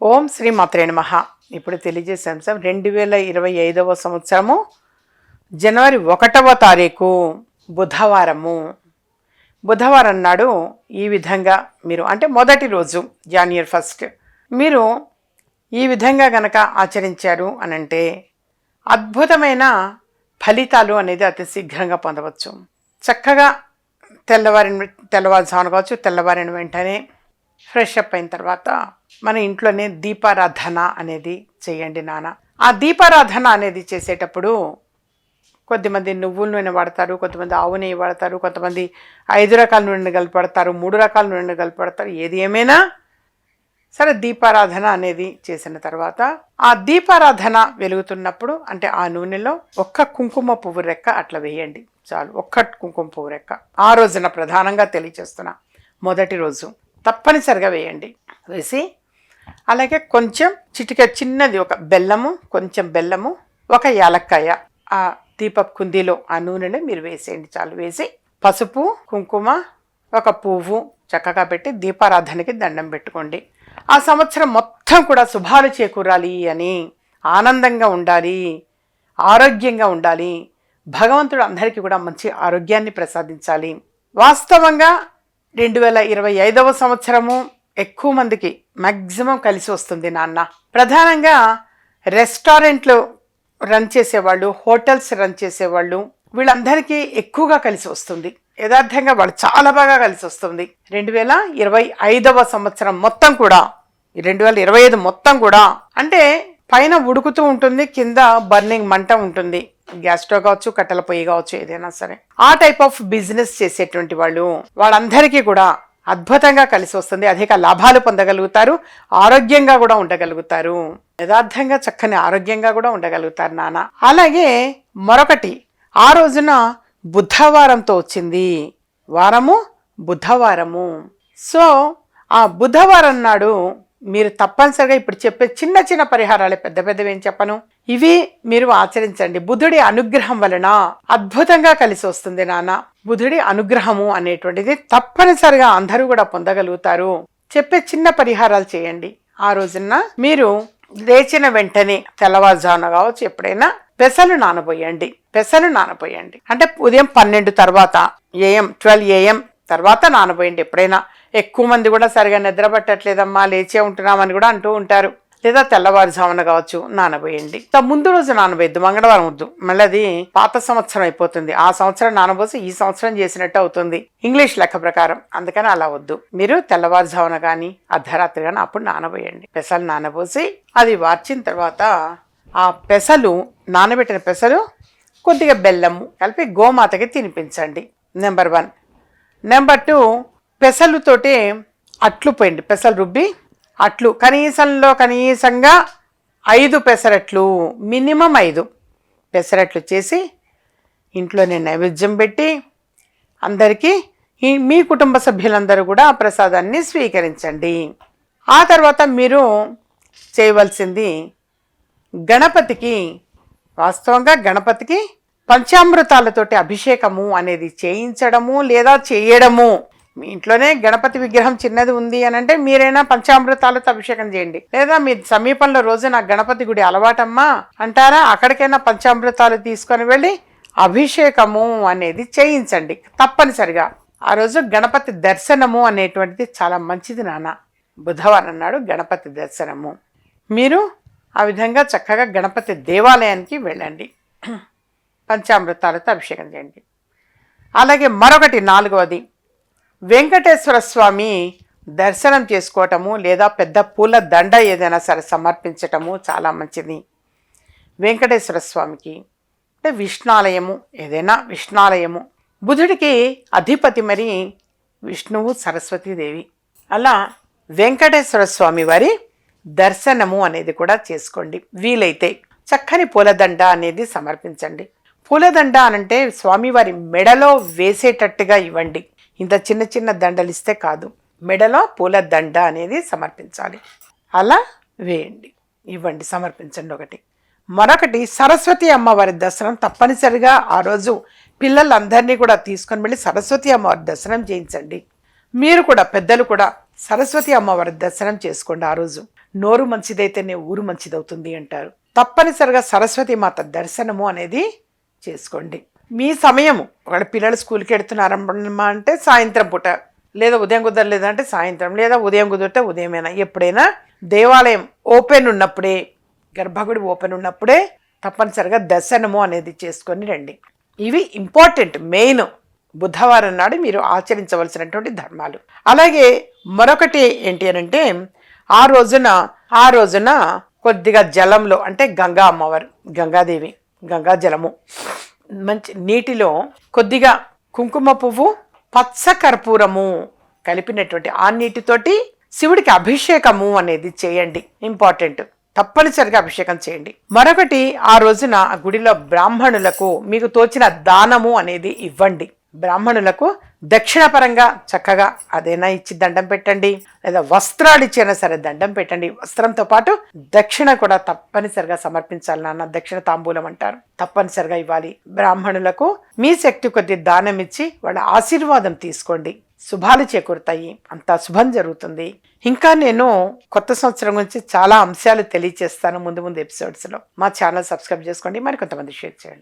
ఓం శ్రీ మాత్రే నమః. ఇప్పుడు తెలియజేసే అంశం రెండు వేల ఇరవై ఐదవ సంవత్సరము జనవరి ఒకటవ తారీఖు బుధవారము. బుధవారం నాడు ఈ విధంగా మీరు అంటే మొదటి రోజు జాన్యువరి ఫస్ట్ మీరు ఈ విధంగా గనక ఆచరించారు అని అంటే అద్భుతమైన ఫలితాలు అనేది అతి శీఘ్రంగా పొందవచ్చు. చక్కగా తెల్లవారిన తెల్లవారుజామున కావచ్చు తెల్లవారిన వెంటనే ఫ్రెష్ అప్ అయిన తర్వాత మన ఇంట్లోనే దీపారాధన అనేది చేయండి నాన్న. ఆ దీపారాధన అనేది చేసేటప్పుడు కొద్దిమంది నువ్వుల నూనె వాడతారు కొంతమంది ఆవు నెయ్యి వాడతారు కొంతమంది ఐదు రకాల నూనె కలిపడతారు మూడు రకాల నూనె కలిపడతారు ఏది ఏమైనా సరే దీపారాధన అనేది చేసిన తర్వాత ఆ దీపారాధన వెలుగుతున్నప్పుడు అంటే ఆ నూనెలో ఒక్క కుంకుమ పువ్వు రెక్క అట్లా వేయండి. చాలు ఒక్క కుంకుమ పువ్వు రెక్క. ఆ రోజున ప్రధానంగా తెలియచేస్తున్నా మొదటి రోజు. తప్పనిసరిగా వేయండి. వేసి అలాగే కొంచెం చిటిక చిన్నది ఒక బెల్లము కొంచెం బెల్లము ఒక యాలక్కాయ. ఆ దీపపు కుందీలో ఆ నూనెని మీరు వేసేయండి చాలు. వేసి పసుపు కుంకుమ ఒక పువ్వు చక్కగా పెట్టి దీపారాధనకి దండం పెట్టుకోండి. ఆ సంవత్సరం మొత్తం కూడా శుభాలు చేకూరాలి అని ఆనందంగా ఉండాలి ఆరోగ్యంగా ఉండాలి. భగవంతుడు అందరికీ కూడా మంచి ఆరోగ్యాన్ని ప్రసాదించాలి. వాస్తవంగా రెండు వేల ఇరవై ఐదవ సంవత్సరము ఎక్కువ మందికి మ్యాక్సిమం కలిసి వస్తుంది నాన్న. ప్రధానంగా రెస్టారెంట్లు రన్ చేసేవాళ్ళు హోటల్స్ రన్ చేసేవాళ్ళు వీళ్ళందరికీ ఎక్కువగా కలిసి వస్తుంది. యథార్థంగా వాళ్ళు చాలా బాగా కలిసి వస్తుంది. రెండు వేల ఇరవై ఐదవ సంవత్సరం మొత్తం కూడా రెండు వేల ఇరవై ఐదు మొత్తం కూడా అంటే పైన ఉడుకుతూ ఉంటుంది కింద బర్నింగ్ మంట ఉంటుంది. గ్యాస్ స్టవ్ కావచ్చు కట్టెల పొయ్యి కావచ్చు ఏదైనా సరే. ఆ టైప్ ఆఫ్ బిజినెస్ చేసేటువంటి వాళ్ళు వాళ్ళందరికీ కూడా అద్భుతంగా కలిసి వస్తుంది. అధిక లాభాలు పొందగలుగుతారు ఆరోగ్యంగా కూడా ఉండగలుగుతారు. యథార్థంగా చక్కని ఆరోగ్యంగా కూడా ఉండగలుగుతారు నాన్న. అలాగే మరొకటి ఆ రోజున బుధవారంతో వచ్చింది. వారము బుధవారము. సో ఆ బుధవారం నాడు మీరు తప్పనిసరిగా ఇప్పుడు చెప్పే చిన్న చిన్న పరిహారాలే పెద్ద పెద్దవి ఏం చెప్పను. ఇవి మీరు ఆచరించండి. బుధుడి అనుగ్రహం వలన అద్భుతంగా కలిసి వస్తుంది నాన్న. బుధుడి అనుగ్రహము అనేటువంటిది తప్పనిసరిగా అందరూ కూడా పొందగలుగుతారు. చెప్పే చిన్న పరిహారాలు చేయండి. ఆ రోజున మీరు లేచిన వెంటనే తెల్లవారుజామున కావచ్చు ఎప్పుడైనా పెసలు నానబోయండి. పెసలు నానబోయండి. అంటే ఉదయం పన్నెండు తర్వాత ఏఎం ట్వెల్వ్ ఏఎం తర్వాత నానబోయండి ఎప్పుడైనా. ఎక్కువ మంది కూడా సరిగా నిద్ర పట్టట్లేదమ్మా లేచే ఉంటున్నామని కూడా అంటూ ఉంటారు. లేదా తెల్లవారుజామున కావచ్చు నానబోయండి. ముందు రోజు నానబోయద్దు మంగళవారం వద్దు. మళ్ళీ అది పాత సంవత్సరం అయిపోతుంది. ఆ సంవత్సరం నానబోసి ఈ సంవత్సరం చేసినట్టు అవుతుంది. ఇంగ్లీష్ లెక్క ప్రకారం. అందుకని అలా వద్దు. మీరు తెల్లవారుజామున కానీ అర్ధరాత్రి కానీ అప్పుడు నానబోయండి. పెసలు నానబోసి అది వార్చిన తర్వాత ఆ పెసలు నానబెట్టిన పెసలు కొద్దిగా బెల్లము కలిపి గోమాతకి తినిపించండి. Number one. నెంబర్ టూ పెసలుతోటి అట్లు పోయండి. పెసలు రుబ్బి అట్లు. కనీసంలో కనీసంగా ఐదు పెసరట్లు మినిమం ఐదు పెసరట్లు చేసి ఇంట్లోనే నైవేద్యం పెట్టి అందరికీ ఈ మీ కుటుంబ సభ్యులందరూ కూడా ఆ ప్రసాదాన్ని స్వీకరించండి. ఆ తర్వాత మీరు చేయవలసింది గణపతికి వాస్తవంగా గణపతికి పంచామృతాలతోటి అభిషేకము అనేది చేయించడము లేదా చేయడము. మీ ఇంట్లోనే గణపతి విగ్రహం చిన్నది ఉంది అని అంటే మీరైనా పంచామృతాలతో అభిషేకం చేయండి. లేదా మీ సమీపంలో రోజు నాకు గణపతి గుడి అలవాటమ్మా అంటారా? అక్కడికైనా పంచామృతాలు తీసుకొని వెళ్ళి అభిషేకము అనేది చేయించండి. తప్పనిసరిగా. ఆ రోజు గణపతి దర్శనము అనేటువంటిది చాలా మంచిది నాన్న. బుధవారం నాడు గణపతి దర్శనము. మీరు ఆ విధంగా చక్కగా గణపతి దేవాలయానికి వెళ్ళండి. పంచామృతాలతో అభిషేకం చేయండి. అలాగే మరొకటి నాలుగవది. వెంకటేశ్వర స్వామి దర్శనం చేసుకోవటము లేదా పెద్ద పూల దండ ఏదైనా సరే సమర్పించటము చాలా మంచిది. వెంకటేశ్వర స్వామికి అంటే విష్ణాలయము ఏదైనా విష్ణాలయము. బుధుడికి అధిపతి మరి విష్ణువు సరస్వతీదేవి. అలా వెంకటేశ్వర స్వామి వారి దర్శనము అనేది కూడా చేసుకోండి. వీలైతే చక్కని పూలదండ అనేది సమర్పించండి. పూలదండ అనంటే స్వామివారి మెడలో వేసేటట్టుగా ఇవ్వండి. ఇంత చిన్న చిన్న దండలు ఇస్తే కాదు మెడలో పూల దండ అనేది సమర్పించాలి. అలా వేయండి. ఇవ్వండి సమర్పించండి ఒకటి. మరొకటి సరస్వతి అమ్మవారి దర్శనం తప్పనిసరిగా ఆ రోజు పిల్లలందరినీ కూడా తీసుకొని వెళ్ళి సరస్వతి అమ్మవారి దర్శనం చేయించండి. మీరు కూడా పెద్దలు కూడా సరస్వతి అమ్మవారి దర్శనం చేసుకోండి ఆ రోజు. నోరు మంచిదైతేనే ఊరు మంచిదవుతుంది అంటారు. తప్పనిసరిగా సరస్వతి మాత దర్శనము అనేది చేసుకోండి. మీ సమయము. ఒకవేళ పిల్లలు స్కూల్కి వెడుతున్నారమ్మా అంటే సాయంత్రం పూట. లేదా ఉదయం కుదరలేదంటే సాయంత్రం. లేదా ఉదయం కుదిరితే ఉదయమైనా. ఎప్పుడైనా దేవాలయం ఓపెన్ ఉన్నప్పుడే గర్భగుడి ఓపెన్ ఉన్నప్పుడే తప్పనిసరిగా దర్శనము అనేది చేసుకొని రండి. ఇవి ఇంపార్టెంట్ మెయిన్. బుధవారం నాడు మీరు ఆచరించవలసినటువంటి ధర్మాలు. అలాగే మరొకటి ఏంటి అని అంటే ఆ రోజున ఆ రోజున కొద్దిగా జలంలో అంటే గంగా అమ్మవారు గంగాదేవి గంగా జలము. మంచి నీటిలో కొద్దిగా కుంకుమ పువ్వు పచ్చ కర్పూరము కలిపినటువంటి ఆ నీటితోటి శివుడికి అభిషేకము అనేది చేయండి. ఇంపార్టెంట్. తప్పనిసరిగా అభిషేకం చేయండి. మరొకటి ఆ రోజున గుడిలో బ్రాహ్మణులకు మీకు తోచిన దానము అనేది ఇవ్వండి. బ్రాహ్మణులకు దక్షిణపరంగా చక్కగా అదైనా ఇచ్చి దండం పెట్టండి. లేదా వస్త్రాలు ఇచ్చైనా సరే దండం పెట్టండి. వస్త్రంతో పాటు దక్షిణ కూడా తప్పనిసరిగా సమర్పించాలి నాన్న. దక్షిణ తాంబూలం అంటారు. తప్పనిసరిగా ఇవ్వాలి. బ్రాహ్మణులకు మీ శక్తి కొద్ది దానం ఇచ్చి వాళ్ళ ఆశీర్వాదం తీసుకోండి. శుభాలు చేకూరుతాయి. అంతా శుభం జరుగుతుంది. ఇంకా నేను కొత్త సంవత్సరం గురించి చాలా అంశాలు తెలియజేస్తాను ముందు ముందు ఎపిసోడ్స్లో మా ఛానల్ సబ్స్క్రైబ్ చేసుకోండి. మరి కొంతమంది షేర్ చేయండి.